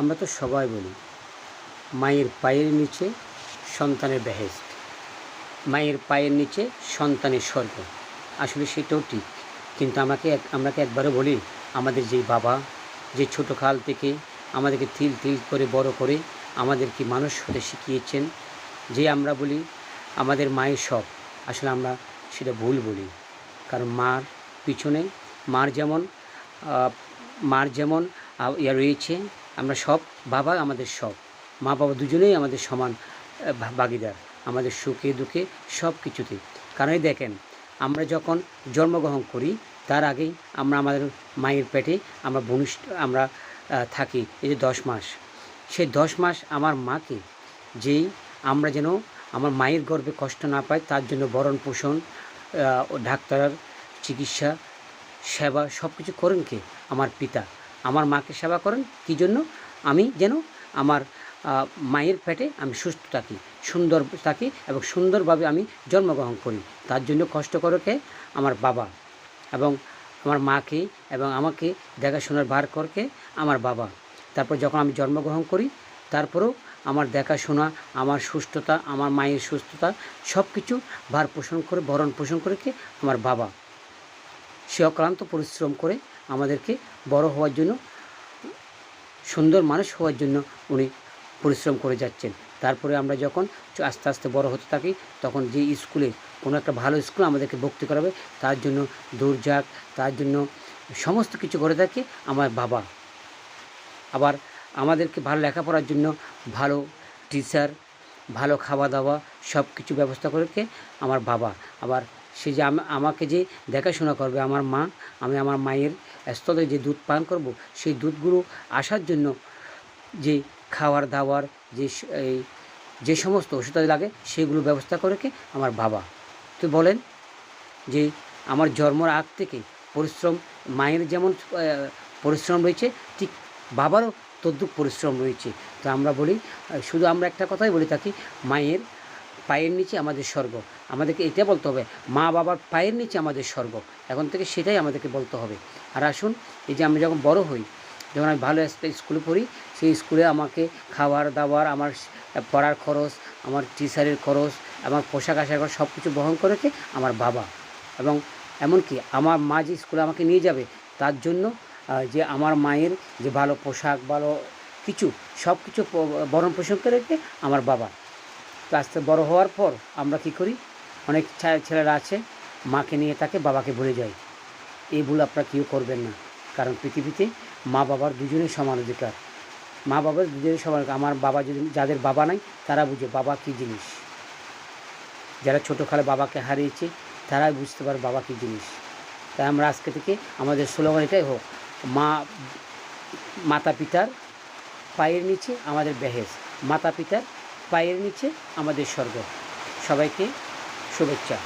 আমরা তো সবাই বলি, মায়ের পায়ের নিচে সন্তানের বেহেস্ট মায়ের পায়ের নিচে সন্তানের স্বর্গ। আসলে সেটাও ঠিক, কিন্তু আমাকে এক আমরাকে একবারও বলি আমাদের যেই বাবা, যে ছোটো কাল থেকে আমাদেরকে তিল তিল করে, বড় করে আমাদেরকে মানুষ হতে শিখিয়েছেন, যে আমরা বলি আমাদের মায়ের সব আসলে আমরা সেটা ভুল বলি। কারণ মার পিছনে, মার যেমন মার যেমন ইয়া রয়েছে আমরা সব, বাবা আমাদের সব, মা বাবা দুজনেই আমাদের সমান ভাগিদার, আমাদের সুখে দুঃখে সব কিছুতে কারণ দেখেন, আমরা যখন জন্মগ্রহণ করি, তার আগেই আমরা আমাদের মায়ের পেটে আমরা বনিষ্ঠ আমরা থাকি, এই যে দশ মাস। সেই দশ মাস আমার মাকে, যেই আমরা যেন আমার মায়ের গর্ভে কষ্ট না পাই, তার জন্য বরণ পোষণ ডাক্তার চিকিৎসা, সেবা সব কিছু করেন কে? আমার পিতা। আমার মাকে সেবা করেন, কী জন্য? আমি যেন আমার মায়ের পেটে আমি সুস্থ থাকি, সুন্দর থাকি এবং সুন্দরভাবে আমি জন্মগ্রহণ করি। তার জন্য কষ্ট করে কে? আমার বাবা এবং আমার মাকে এবং আমাকে দেখাশোনার ভার করকে আমার বাবা। তারপর যখন আমি জন্মগ্রহণ করি, তারপরেও আমার দেখাশোনা, আমার সুস্থতা, আমার মায়ের সুস্থতা সব কিছু ভার পোষণ করে ভরণ পোষণ করে কে? আমার বাবা। সে অক্লান্ত পরিশ্রম করে আমাদেরকে বড় হওয়ার জন্য, সুন্দর মানুষ হওয়ার জন্য উনি পরিশ্রম করে যাচ্ছেন। তারপরে আমরা যখন আস্তে আস্তে বড় হতে থাকি, তখন যে স্কুলে কোনো একটা ভালো স্কুল আমাদেরকে ভর্তি করাবে, তার জন্য দৌড়ঝাঁক তার জন্য সমস্ত কিছু করে থাকে আমার বাবা। আবার আমাদেরকে ভালো লেখাপড়ার জন্য ভালো টিচার ভালো খাওয়া দাওয়া সব কিছু ব্যবস্থা করে আমার বাবা। আবার সে যে আম- আমাকে যে দেখাশোনা করবে, আমার মা, আমি আমার মায়ের স্থলে যে দুধ পান করব, সেই দুধগুলো আসার জন্য যে খাওয়ার, দাওয়ার, যে এই যে সমস্ত ওষুধ লাগে, সেগুলো ব্যবস্থা করে কে? আমার বাবা। তো বলেন যে আমার জন্মর আগ থেকে পরিশ্রম, মায়ের যেমন পরিশ্রম রয়েছে, ঠিক বাবারও তদ্রুপ পরিশ্রম রয়েছে। তো আমরা বলি শুধু আমরা একটা কথাই বলে থাকি, মায়ের পায়ের নিচে আমাদের স্বর্গ। আমাদেরকে এটা বলতে হবে, মা বাবার পায়ের নিচে আমাদের স্বর্গ। এখন থেকে সেটাই আমাদেরকে বলতে হবে। আর আসুন, এই যে আমি যখন বড় হই, যখন আমি ভালো স্কুলে পড়ি, সেই স্কুলে আমাকে খাবার দাবার আমার পড়ার খরচ, আমার টিচারের খরচ, আমার পোশাক আশাক সব কিছু বহন করেছে আমার বাবা। এবং এমনকি আমার মা যে স্কুলে আমাকে নিয়ে যাবে, তার জন্য যে আমার মায়ের যে ভালো পোশাক, ভালো কিছু সব কিছু বরণ পোষণ করেছে আমার বাবা। তো আস্তে বড় হওয়ার পর আমরা কি করি? অনেক ছেলেরা আছে, মাকে নিয়ে তাকে বাবাকে ভুলে যায় এই ভুল আপনারা কেউ করবেন না, কারণ পৃথিবীতে মা বাবার দুজনেই সমান অধিকার। মা বাবার দুজনেই সমান। আমার বাবা যদি, যাদের বাবা নাই, তারা বুঝে বাবা কী জিনিস। যারা ছোটোকালে বাবাকে হারিয়েছে, তারাই বুঝতে পারে বাবা কী জিনিস। তাই আমরা আজকে থেকে আমাদের স্লোগান এটাই হোক, মা মাতা পিতার পায়ের নিচে আমাদের বেহেজ মাতা পিতার পায়ের নিচে আমাদের স্বর্গ। সবাইকে শুভেচ্ছা।